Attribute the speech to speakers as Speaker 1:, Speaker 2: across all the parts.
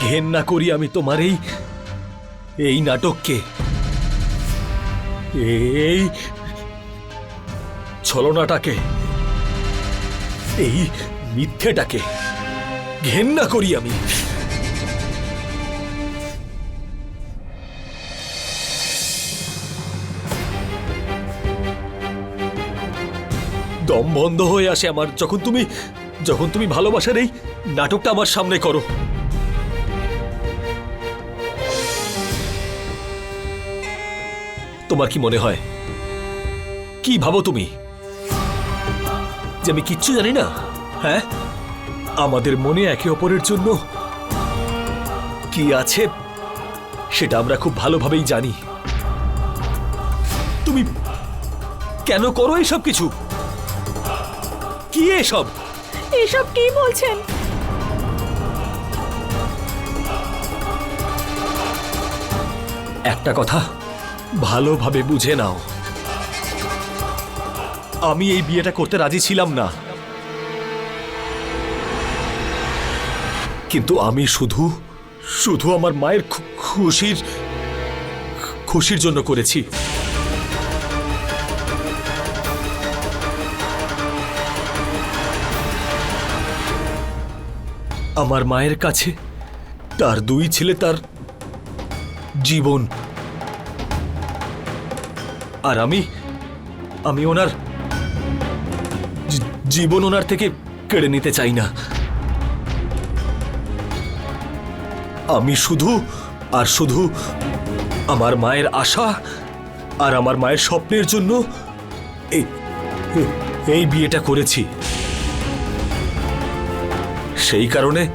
Speaker 1: ঘেন্না করি আমি তোমার এই এই নাটককে। এই ছলনাটাকে এই মিথ্যেটাকে। ঘেন্না করি আমি। দম বন্ধ হয়ে আসে আমার। যখন তুমি যখন তুমি ভালোবাসার এই নাটকটা আমার সামনে করো। তোমার কি মনে হয়? কি ভাবো তুমি? যে আমি কিচ্ছু জানি না? হ্যাঁ? আমাদের মনে একে অপরের জন্য কি আছে সেটা আমরা খুব ভালোভাবেই জানি। তুমি কেন করো এসব কিছু? কি এসব?
Speaker 2: এসব কি বলছেন?
Speaker 1: একটা কথা ভালোভাবে বুঝে নাও। আমি এই বিয়েটা করতে রাজি ছিলাম না। কিন্তু আমি শুধু শুধু আমার মায়ের খুশির খুশির জন্য করেছি। আমার মায়ের কাছে, তার দুই ছেলে, তার জীবন। আর আমি আমি ওনার জীবন ওনার থেকে কেড়ে নিতে চাই না। আমি শুধু, আর শুধু আমার মায়ের আশা, আর আমার মায়ের স্বপ্নের জন্য এই বিয়েটা করেছি। সেই কারণে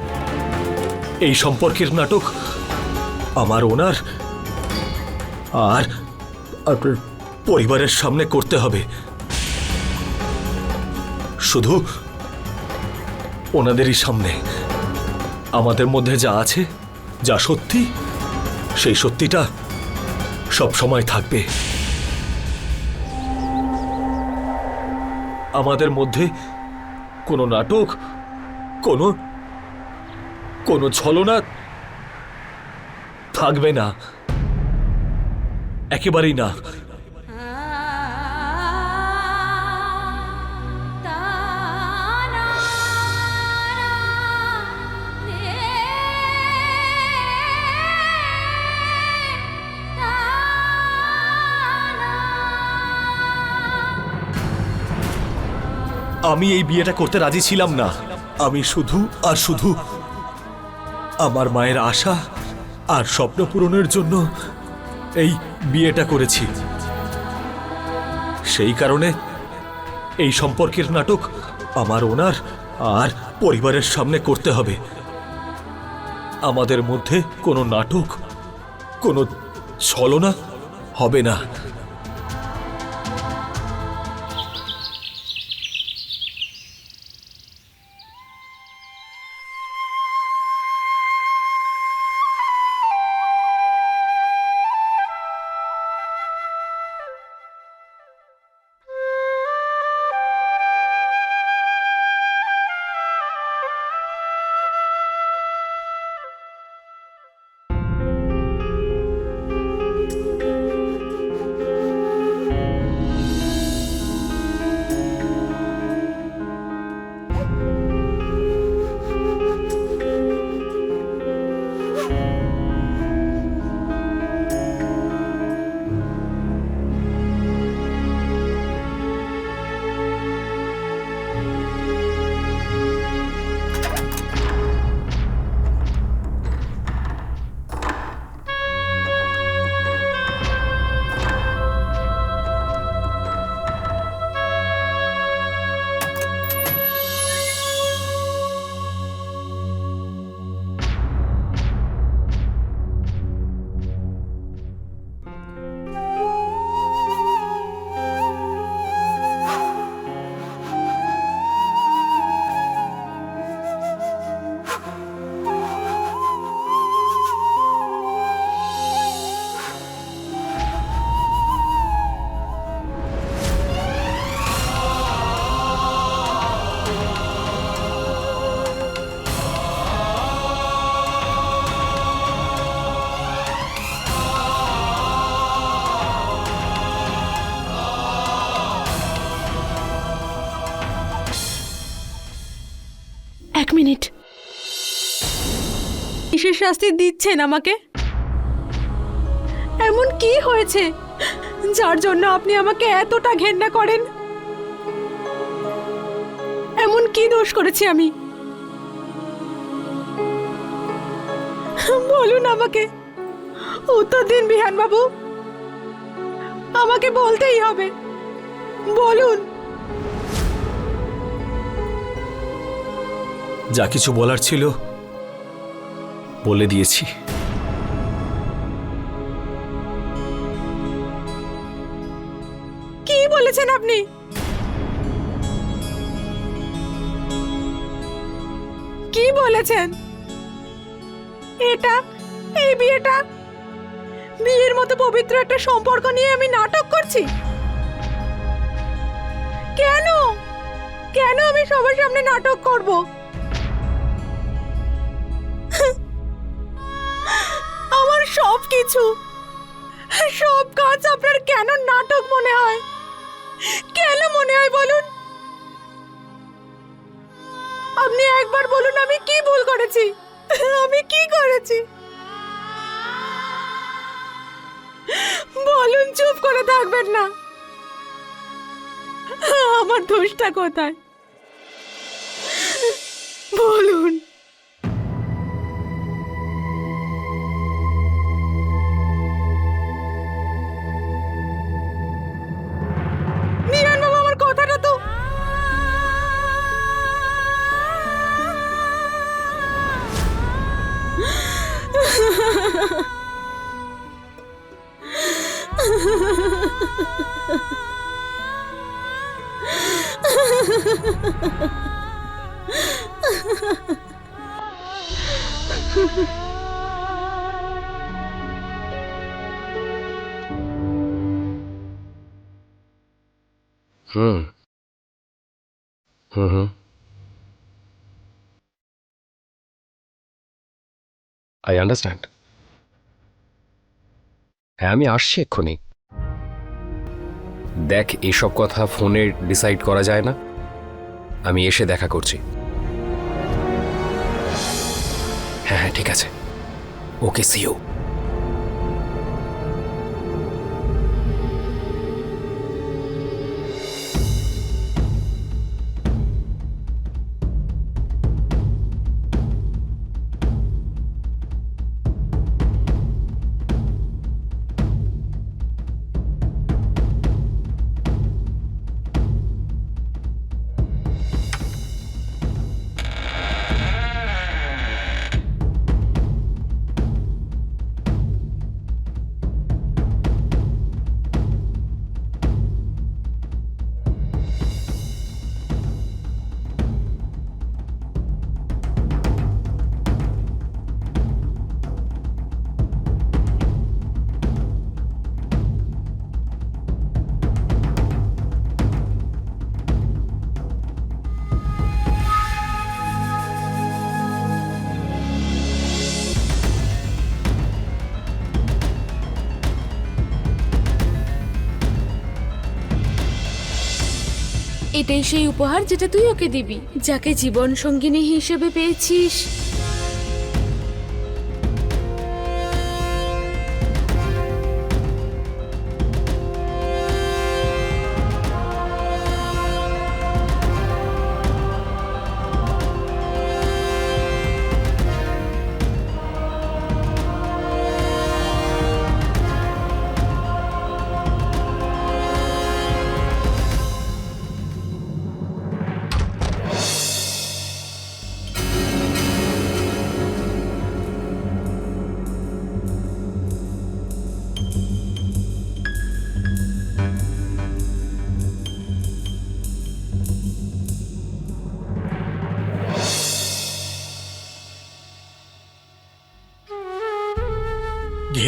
Speaker 1: এই সম্পর্কের নাটক আমার ওনার আর পরিবারের সামনে করতে হবে। শুধু ওনাদেরই সামনে। আমাদের মধ্যে যা আছে, যা সত্যি, সেই সত্যিটা সব সময় থাকবে। আমাদের মধ্যে কোনো নাটক, কোনো কোনো ছলনা থাকবে না। একেবারেই না। আমি এই বিয়েটা করতে রাজি ছিলাম না। আমি শুধু আর শুধু আমার মায়ের আশা আর স্বপ্ন পূরণের জন্য এই বিয়েটা করেছি। সেই কারণে এই সম্পর্কের নাটক আমার ওনার আর পরিবারের সামনে করতে হবে। আমাদের মধ্যে কোনো নাটক, কোনো ছলনা হবে না।
Speaker 2: এক মিনিট। কিসের শাস্তি দিচ্ছেন আমাকে? এমন কি হয়েছে? যার জন্য আপনি আমাকে এতটা ঘেন্না করেন? এমন কি দোষ করেছি আমি? বলুন আমাকে। উত্তর দিন বিহান বাবু আমাকে বলতেই হবে। বলুন।
Speaker 1: যা কিছু বলার ছিল বলে দিয়েছি।
Speaker 2: কি বলেছেন আপনি? কি বলেছেন? এটা, এই বিয়েটা? বিয়ের মতো পবিত্র একটা সম্পর্ক নিয়ে আমি নাটক করছি? কেন? কেন আমি সবার সামনে নাটক করব? সব কিছু সব কাজ আপনার কেন নাটক মনে হয়? কেন মনে হয় বলুন? আপনি একবার বলুন আমি কি ভুল করেছি? আমি কি করেছি? বলুন, চুপ করে থাকবেন না। আমার দোষটা কোথায়? বলুন।
Speaker 3: হুম আই আন্ডারস্ট্যান্ড হ্যাঁ আমি আসছি এক্ষুনি। দেখ, এসব কথা ফোনে ডিসাইড করা যায় না। আমি এসে দেখা করছি। হ্যাঁ হ্যাঁ ঠিক আছে। ওকে সিও
Speaker 4: এটাই সেই উপহার যেটা তুই ওকে দিবি যাকে জীবন সঙ্গিনী হিসেবে পেয়েছিস।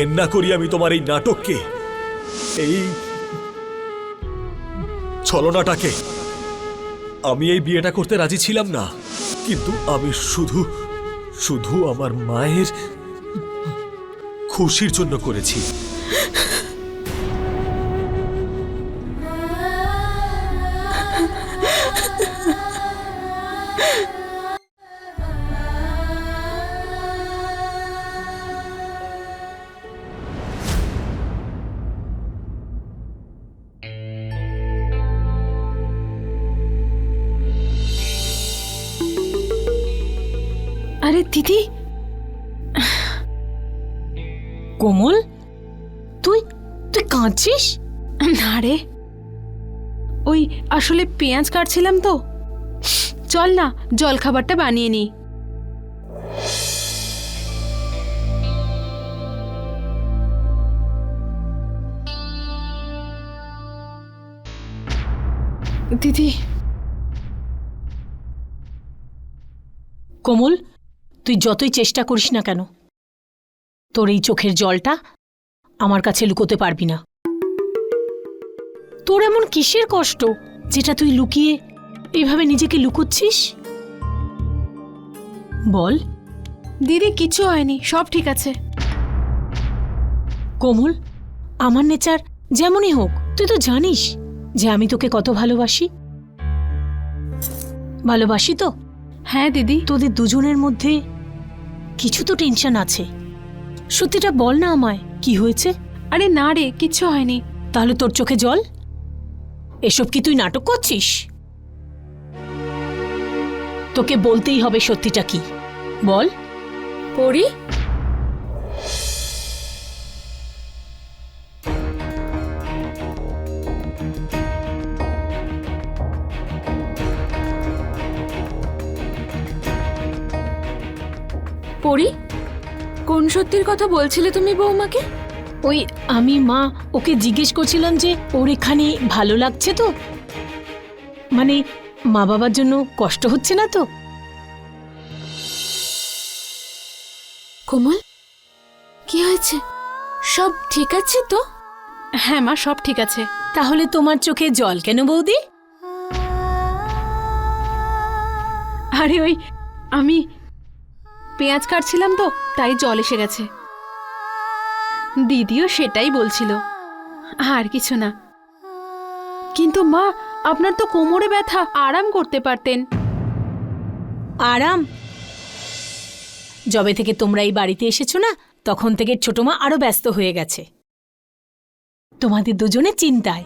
Speaker 1: ঘেন্না করি আমি তোমার এই নাটককে। এই ছলনাটাকে। আমি এই বিয়েটা করতে রাজি ছিলাম না, কিন্তু আমি শুধু শুধু আমার মায়ের খুশির জন্য করেছি।
Speaker 2: দিদি? কোমল তুই তুই কাঁদছিস? না রে। ওই আসলে পেঁয়াজ কাটছিলাম তো। চল না জল খাবারটা বানিয়ে নি দিদি।
Speaker 5: কোমল তুই যতই চেষ্টা করিস না কেন তোর এই চোখের জলটা আমার কাছে লুকোতে পারবি না। তোর এমন কিসের কষ্ট যেটা তুই লুকিয়ে এইভাবে নিজেকে লুকোচ্ছিস? বল।
Speaker 2: দিদি কিছু হয়নি সব ঠিক আছে।
Speaker 5: কোমল আমার নেচার যেমনই হোক তুই তো জানিস যে আমি তোকে কত ভালোবাসি। ভালোবাসি তো?
Speaker 2: হ্যাঁ দিদি।
Speaker 5: তোদের দুজনের মধ্যে কিছু তো টেনশন আছে। সত্যিটা বল না আমায় কি হয়েছে?
Speaker 2: আরে না রে কিচ্ছু হয়নি।
Speaker 5: তাহলে তোর চোখে জল? এসব কি তুই নাটক করছিস? তোকে বলতেই হবে সত্যিটা কি। বল।
Speaker 4: পড়ি? সত্যির কথা বলছিলে তুমি বৌমাকে?
Speaker 5: ওই আমি মা ওকে জিজ্ঞেস করছিলাম যে ওর এখানে ভালো লাগছে তো? মানে মা বাবার জন্য কষ্ট হচ্ছে না তো?
Speaker 4: কোমল কি হয়েছে? সব ঠিক আছে তো?
Speaker 2: হ্যাঁ মা সব ঠিক আছে।
Speaker 5: তাহলে তোমার চোখে জল কেন বৌদি?
Speaker 2: আরে ওই আমি পেঁয়াজ কাটছিলাম তো, তাই জল এসে গেছে। দিদিও সেটাই বলছিল, আর কিছু না। কিন্তু মা, আপনার তো কোমরে ব্যথা, আরাম করতে পারতেন।
Speaker 5: আরাম? যবে থেকে তোমরা এই বাড়িতে এসেছ না, তখন থেকে ছোট মা আরও ব্যস্ত হয়ে গেছে। তোমাদের দুজনে চিন্তায়।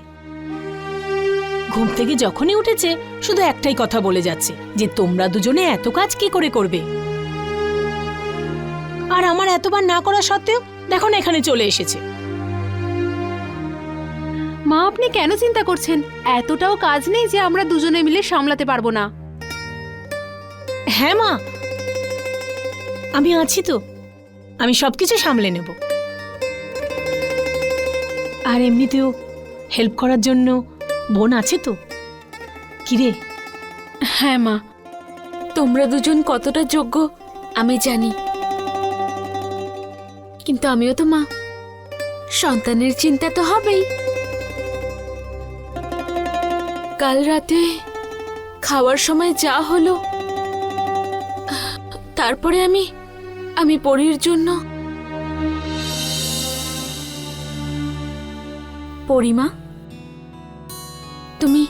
Speaker 5: ঘুম থেকে যখনই উঠেছে, শুধু একটাই কথা বলে যাচ্ছে, যে তোমরা দুজনে এত কাজ কি করে করবে? আর আমার এতবার না করা সত্ত্বেও দেখো না এখানে চলে এসেছে।
Speaker 2: মা আপনি কেন চিন্তা করছেন? এতটাও কাজ নেই যে আমরা দুজনে মিলে সামলাতে পারব না।
Speaker 5: হ্যাঁ মা। আমি আছি তো। আমি সবকিছু সামলে নেব। আর এমনিতেও হেল্প করার জন্য বোন আছে তো? কিরে
Speaker 2: হ্যাঁ মা।
Speaker 4: তোমরা দুজন কতটা যোগ্য আমি জানি। কিন্তু আমিও তো মা। সন্তানের চিন্তা তো হবেই। কাল রাতে খাওয়ার সময় যা হলো, তারপরে আমি আমি পরীর জন্য। পরিমা তুমি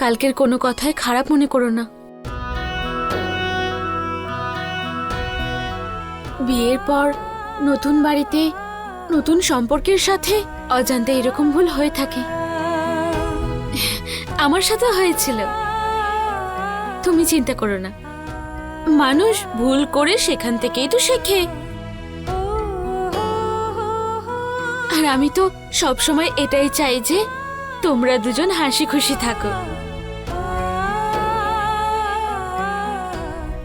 Speaker 4: কালকের কোনো কথায় খারাপ মনে করো না। বিয়ের পর নতুন বাড়িতে, নতুন সম্পর্কের সাথে অজান্তে এরকম ভুল হয়ে থাকে। আমার সাথে হয়েছিল। তুমি চিন্তা করো না। মানুষ ভুল করে সেখান থেকেই তো শেখে। আর আমি তো সব সময় এটাই চাই যে তোমরা দুজন হাসি খুশি থাকো।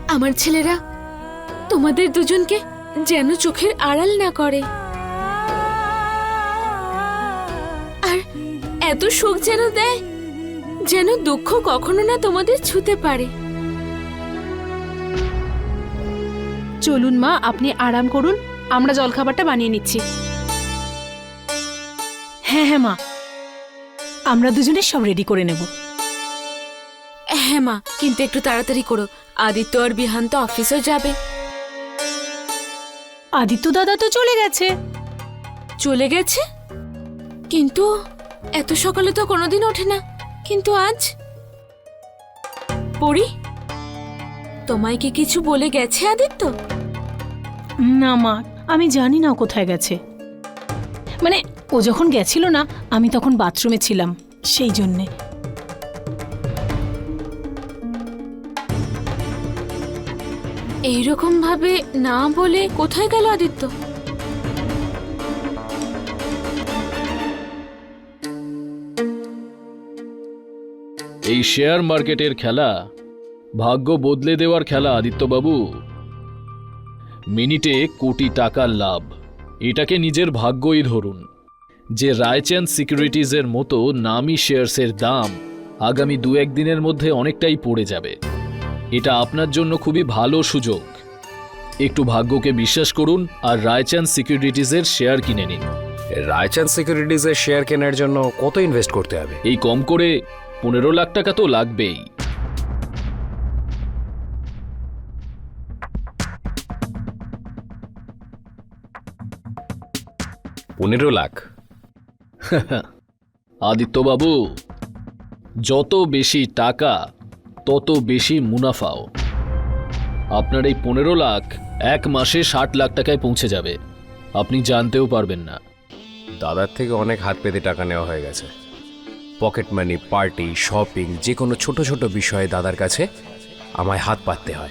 Speaker 4: আমার ছেলেরা তোমাদের দুজনকে যেন চোখের আড়াল না করে। আর এত সুখ যেন দেয় যেন দুঃখ কখনো না তোমাদের ছুতে পারে।
Speaker 2: চলুন মা আপনি আরাম করুন আমরা জলখাবারটা বানিয়ে নিচ্ছি।
Speaker 5: হ্যাঁ হ্যাঁ মা আমরা দুজনে সব রেডি করে নেব।
Speaker 4: হ্যাঁ মা কিন্তু একটু তাড়াতাড়ি করো। আদিত্য আর বিহান তো অফিসেও যাবে।
Speaker 5: আদিত্য দাদা তো চলে গেছে।
Speaker 4: চলে গেছে? কিন্তু এত সকালে তো কোনোদিন ওঠে না। কিন্তু আজ? পড়ি তোমায় কি কিছু বলে গেছে আদিত্য?
Speaker 5: না মা, আমি জানি না কোথায় গেছে। মানে ও যখন গেছিল না, আমি তখন বাথরুমে ছিলাম, সেই জন্যে।
Speaker 4: এইরকম ভাবে না বলে কোথায় গেল আদিত্য?
Speaker 6: এই শেয়ার মার্কেটের খেলা, ভাগ্য বদলে দেওয়ার খেলা আদিত্যবাবু। মিনিটে কোটি টাকার লাভ, এটাকে নিজের ভাগ্যই ধরুন। যে রায়চাঁদ সিকিউরিটিজের মতো নামি শেয়ারসের দাম আগামী দু একদিনের মধ্যে অনেকটাই পড়ে যাবে। এটা আপনার জন্য খুবই ভালো সুযোগ। একটু ভাগ্যকে বিশ্বাস করুন আর রায়চাঁদ সিকিউরিটিজের শেয়ার কিনে নিন।
Speaker 3: রায়চাঁদ সিকিউরিটিজের শেয়ার কেনার জন্য কত ইনভেস্ট করতে হবে?
Speaker 6: এই কম করে পনেরো লাখ টাকা তো লাগবেই।
Speaker 3: পনেরো লাখ।
Speaker 6: আদিত্যবাবু যত বেশি টাকা তত বেশি মুনাফাও। আপনার এই পনেরো লাখ এক মাসে ষাট লাখ টাকায় পৌঁছে যাবে। আপনি জানতেও পারবেন না।
Speaker 3: দাদার থেকে অনেক হাত পেতে টাকা নেওয়া হয়ে গেছে। পকেট মানি, পার্টি, শপিং যে কোনো ছোট ছোট বিষয়ে দাদার কাছে আমায় হাত পাততে হয়।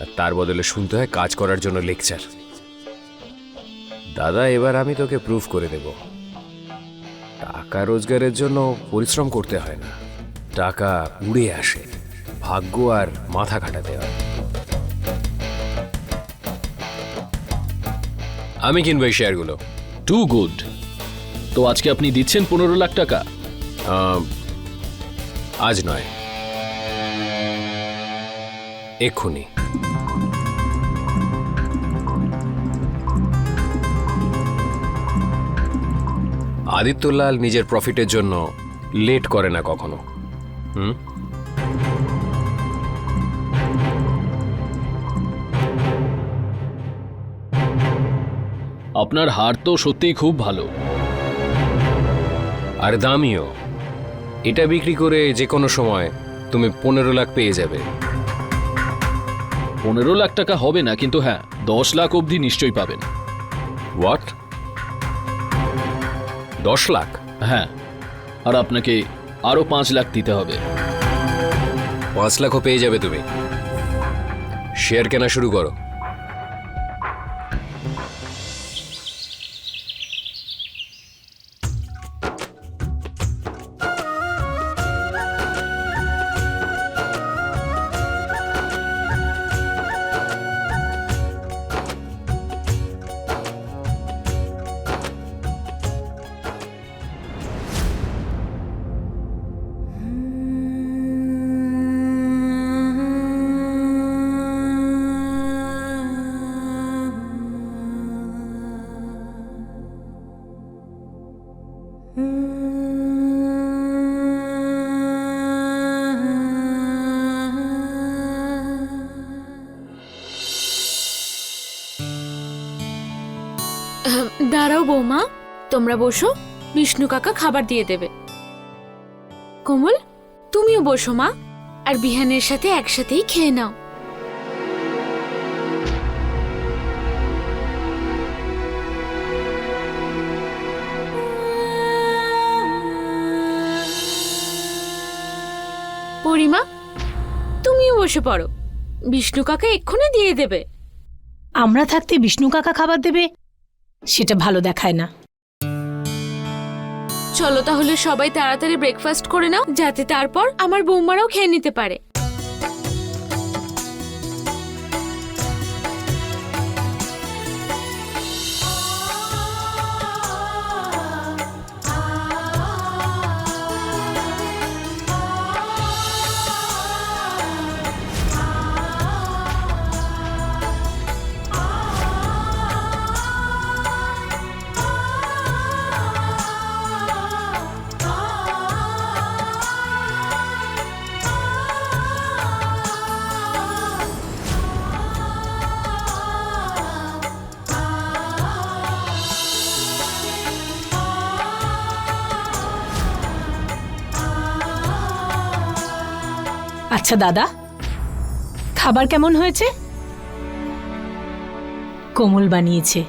Speaker 3: আর তার বদলে শুনতে হয় কাজ করার জন্য লেকচার। দাদা, এবার আমি তোকে প্রুফ করে দেব। টাকা রোজগারের জন্য পরিশ্রম করতে হয় না। টাকা উড়ে আসে। ভাগ্য আর মাথা খাটাতে হয়। আমি কিনবো এই শেয়ারগুলো।
Speaker 6: টু গুড তো আজকে আপনি দিচ্ছেন পনেরো লাখ টাকা।
Speaker 3: আজ নয়। এক্ষুনি। আদিত্যলাল নিজের প্রফিটের জন্য লেট করে না কখনো। হুম?
Speaker 6: আপনার হার তো সত্যিই খুব ভালো।
Speaker 3: আর দামিও। এটা বিক্রি করে যে কোনো সময় তুমি পনেরো লাখ পেয়ে যাবে।
Speaker 6: পনেরো লাখ টাকা হবে না কিন্তু হ্যাঁ দশ লাখ অবধি নিশ্চয়ই পাবেন।
Speaker 3: হোয়াট দশ লাখ?
Speaker 6: হ্যাঁ আর আপনাকে আরও পাঁচ লাখ দিতে হবে।
Speaker 3: পাঁচ লাখও পেয়ে যাবে তুমি। শেয়ার কেনা শুরু করো।
Speaker 4: দাঁড়াও বৌমা, তোমরা বসো, বিষ্ণু কাকা খাবার দিয়ে দেবে। কোমল, তুমিও বসো মা, আর বিহানের সাথে একসাথেই খেয়ে নাও। পরিমা তুমিও বসে পড়ো। বিষ্ণু কাকা এক্ষুনি দিয়ে দেবে।
Speaker 5: আমরা থাকতে বিষ্ণু কাকা খাবার দেবে সেটা ভালো দেখায় না।
Speaker 4: চলো তাহলে সবাই তাড়াতাড়ি ব্রেকফাস্ট করে নাও যাতে তারপর আমার বৌমারাও খেয়ে নিতে পারে।
Speaker 5: আচ্ছা দাদা। খাবার কেমন হয়েছে? কোমল বানিয়েছে।